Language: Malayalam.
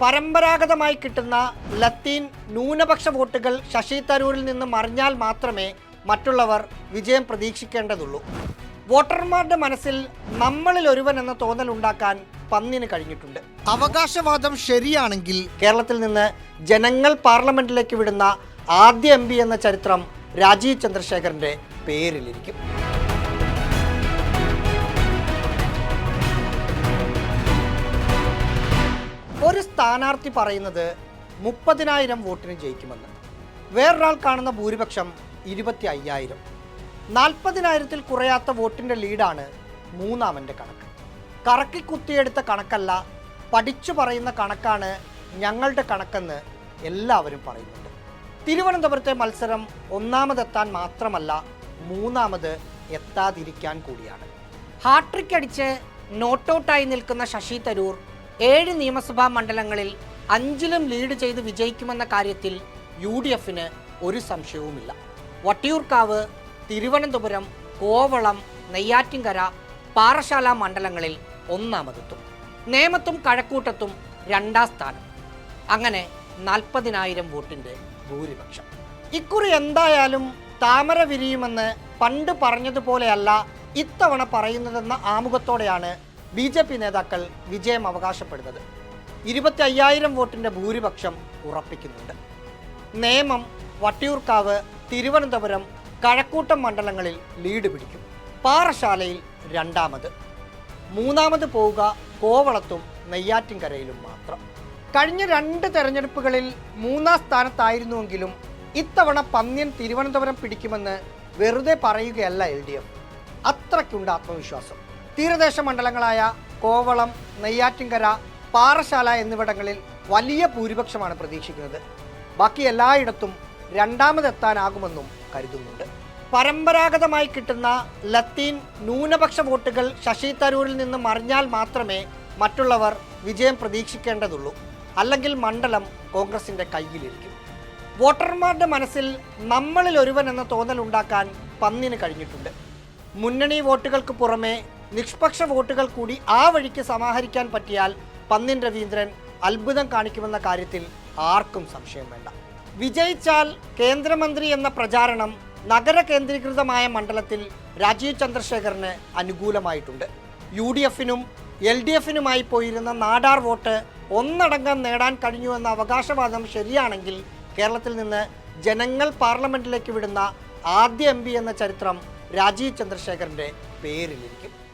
പരമ്പരാഗതമായി കിട്ടുന്ന ലത്തീൻ ന്യൂനപക്ഷ വോട്ടുകൾ ശശി തരൂരിൽ നിന്ന് മറിഞ്ഞാൽ മാത്രമേ മറ്റുള്ളവർ വിജയം പ്രതീക്ഷിക്കേണ്ടതുള്ളൂ. വോട്ടർമാരുടെ മനസ്സിൽ നമ്മളിൽ ഒരുവൻ എന്ന തോന്നൽ ഉണ്ടാക്കാൻ പന്നിന് കഴിഞ്ഞിട്ടുണ്ട്. അവകാശവാദം ശരിയാണെങ്കിൽ കേരളത്തിൽ നിന്ന് ജനങ്ങൾ പാർലമെന്റിലേക്ക് വിടുന്ന ആദ്യ എം എന്ന ചരിത്രം രാജീവ് ചന്ദ്രശേഖരന്റെ പേരിലിരിക്കും. ഒരു സ്ഥാനാർത്ഥി പറയുന്നത് മുപ്പതിനായിരം വോട്ടിന് ജയിക്കുമെന്ന്. വേറൊരാൾ കാണുന്ന ഭൂരിപക്ഷം ഇരുപത്തി അയ്യായിരം നാൽപ്പതിനായിരത്തിൽ കുറയാത്ത വോട്ടിന്റെ ലീഡാണ് മൂന്നാമന്റെ കണക്ക്. കറക്കി കുത്തിയെടുത്ത കണക്കല്ല പഠിച്ചു പറയുന്ന കണക്കാണ് ഞങ്ങളുടെ കണക്കെന്ന് എല്ലാവരും പറയുന്നുണ്ട്. തിരുവനന്തപുരത്തെ മത്സരം ഒന്നാമതെത്താൻ മാത്രമല്ല മൂന്നാമത് എത്താതിരിക്കാൻ കൂടിയാണ്. ഹാട്രിക് അടിച്ച് നോട്ടൌട്ടായി നിൽക്കുന്ന ശശി തരൂർ ഏഴ് നിയമസഭാ മണ്ഡലങ്ങളിൽ അഞ്ചിലും ലീഡ് ചെയ്ത് വിജയിക്കുമെന്ന കാര്യത്തിൽ യു ഡി എഫിന് ഒരു സംശയവുമില്ല. വട്ടിയൂർക്കാവ് തിരുവനന്തപുരം കോവളം നെയ്യാറ്റിൻകര പാറശാല മണ്ഡലങ്ങളിൽ ഒന്നാമതെത്തും. നേമത്തും കഴക്കൂട്ടത്തും രണ്ടാം സ്ഥാനം. അങ്ങനെ നാൽപ്പതിനായിരം വോട്ടിന്റെ ഭൂരിപക്ഷം. ഇക്കുറി എന്തായാലും താമര വിരിയുമെന്ന് പണ്ട് പറഞ്ഞതുപോലെയല്ല ഇത്തവണ പറയുന്നതെന്ന ആമുഖത്തോടെയാണ് ബി ജെ പി നേതാക്കൾ വിജയം അവകാശപ്പെടുന്നത് ഇരുപത്തി അയ്യായിരം വോട്ടിന്റെ ഭൂരിപക്ഷം ഉറപ്പിക്കുന്നുണ്ട്. നേമം വട്ടിയൂർക്കാവ് തിരുവനന്തപുരം കഴക്കൂട്ടം മണ്ഡലങ്ങളിൽ ലീഡ് പിടിക്കും. പാറശാലയിൽ രണ്ടാമത്. മൂന്നാമത് പോവുക കോവളത്തും നെയ്യാറ്റിൻകരയിലും മാത്രം. കഴിഞ്ഞ രണ്ട് തെരഞ്ഞെടുപ്പുകളിൽ മൂന്നാം സ്ഥാനത്തായിരുന്നുവെങ്കിലും ഇത്തവണ പന്ന്യൻ തിരുവനന്തപുരം പിടിക്കുമെന്ന് വെറുതെ പറയുകയല്ല എൽ ഡി എഫ്. അത്രയ്ക്കുണ്ട് ആത്മവിശ്വാസം. തീരദേശ മണ്ഡലങ്ങളായ കോവളം നെയ്യാറ്റിൻകര പാറശാല എന്നിവിടങ്ങളിൽ വലിയ ഭൂരിപക്ഷമാണ് പ്രതീക്ഷിക്കുന്നത്. ബാക്കി എല്ലായിടത്തും രണ്ടാമതെത്താനാകുമെന്നും കരുതുന്നുണ്ട്. പരമ്പരാഗതമായി കിട്ടുന്ന ലത്തീൻ ന്യൂനപക്ഷ വോട്ടുകൾ ശശി തരൂരിൽ നിന്ന് മറിഞ്ഞാൽ മാത്രമേ മറ്റുള്ളവർ വിജയം പ്രതീക്ഷിക്കേണ്ടതുള്ളൂ. അല്ലെങ്കിൽ മണ്ഡലം കോൺഗ്രസിന്റെ കയ്യിലിരിക്കും. വോട്ടർമാരുടെ മനസ്സിൽ നമ്മളിൽ ഒരുവൻ എന്ന തോന്നൽ ഉണ്ടാക്കാൻ പന്നിന് കഴിഞ്ഞിട്ടുണ്ട്. മുന്നണി വോട്ടുകൾക്ക് പുറമെ നിഷ്പക്ഷ വോട്ടുകൾ കൂടി ആ വഴിക്ക് സമാഹരിക്കാൻ പറ്റിയാൽ പന്നിൻ രവീന്ദ്രൻ അത്ഭുതം കാണിക്കുമെന്ന കാര്യത്തിൽ ആർക്കും സംശയം വേണ്ട. വിജയിച്ചാൽ കേന്ദ്രമന്ത്രി എന്ന പ്രചാരണം നഗര കേന്ദ്രീകൃതമായ മണ്ഡലത്തിൽ രാജീവ് ചന്ദ്രശേഖറിന് അനുകൂലമായിട്ടുണ്ട്. യു ഡി എഫിനും എൽ ഡി എഫിനുമായി പോയിരുന്ന നാടാർ വോട്ട് ഒന്നടങ്കം നേടാൻ കഴിഞ്ഞു എന്ന അവകാശവാദം ശരിയാണെങ്കിൽ കേരളത്തിൽ നിന്ന് ജനങ്ങൾ പാർലമെന്റിലേക്ക് വിടുന്ന ആദ്യ എം എന്ന ചരിത്രം രാജീവ് ചന്ദ്രശേഖരന്റെ പേരിലിരിക്കും.